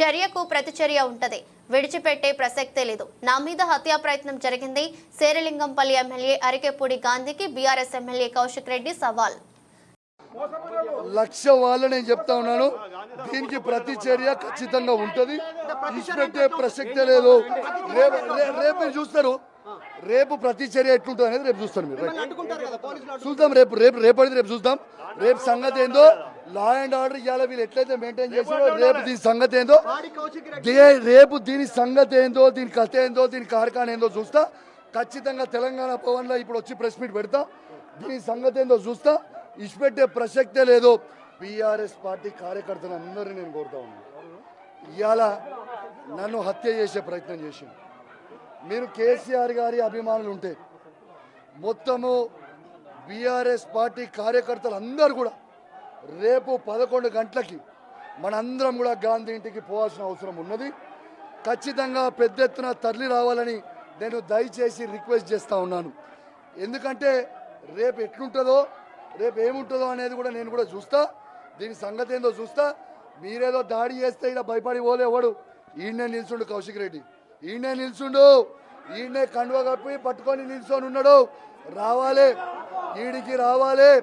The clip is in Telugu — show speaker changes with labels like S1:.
S1: చర్యకు ప్రతిచర్య ఉంటది. విడిచిపెట్టే ప్రసక్తే లేదు. నా మీద హత్యా ప్రయత్నం జరిగింది. శేరలింగంపల్లి ఎమ్మెల్యే అరికెపూడి గాంధీకి బీఆర్ఎస్ ఎమ్మెల్యే కౌశిక్ రెడ్డి సవాల్.
S2: లక్ష వాళ్ళు నేను చెప్తా ఉన్నాను. దీనికి ప్రతి చర్య ఖచ్చితంగా ఉంటది. విడిచిపెట్టే ప్రసక్తే లేదు. రేపు మీరు చూస్తారు. రేపు ప్రతి చర్య ఎట్లుంటుంది అనేది రేపు చూస్తారు మీరు. చూద్దాం రేపు రేపు రేపటిది రేపు చూద్దాం. రేపు సంగతి ఏందో లా అండ్ ఆర్డర్ ఇవాళ వీళ్ళు ఎట్లయితే మెయింటైన్ చేస్తారో రేపు దీని సంగతి ఏందో దే- రేపు దీని సంగతి ఏందో దీని కథ ఏందో దీని కార్ఖాన ఏందో చూస్తా. ఖచ్చితంగా తెలంగాణ భవన్లో ఇప్పుడు వచ్చి ప్రెస్ మీట్ పెడతా. దీని సంగతి ఏందో చూస్తా. ఇచ్చిపెట్టే ప్రసక్తే లేదు. బీఆర్ఎస్ పార్టీ కార్యకర్తలు అందరినీ నేను కోరుతా ఉన్నాను ఇవాళ నన్ను హత్య చేసే ప్రయత్నం చేసింది మీరు కేసీఆర్ గారి అభిమానులు ఉంటే మొత్తము బీఆర్ఎస్ పార్టీ కార్యకర్తలు అందరూ కూడా రేపు పదకొండు గంటలకి మనందరం కూడా గాంధీ ఇంటికి పోవాల్సిన అవసరం ఉన్నది. ఖచ్చితంగా పెద్ద ఎత్తున తరలి రావాలని నేను దయచేసి రిక్వెస్ట్ చేస్తా ఉన్నాను. ఎందుకంటే రేపు ఎట్లుంటుందో రేపు ఏముంటుందో అనేది కూడా నేను కూడా చూస్తా. దీని సంగతి ఏందో చూస్తా. మీరేదో దాడి చేస్తే ఇలా భయపడి పోలే ఎవడు? ఈయనే నిల్చుండు కౌశిక్ రెడ్డి. ఈయనే నిల్చుండు. ఈయనే కండువ కప్పి పట్టుకొని నిల్చొని ఉన్నాడు రావాలి. ఈడికి రావాలి.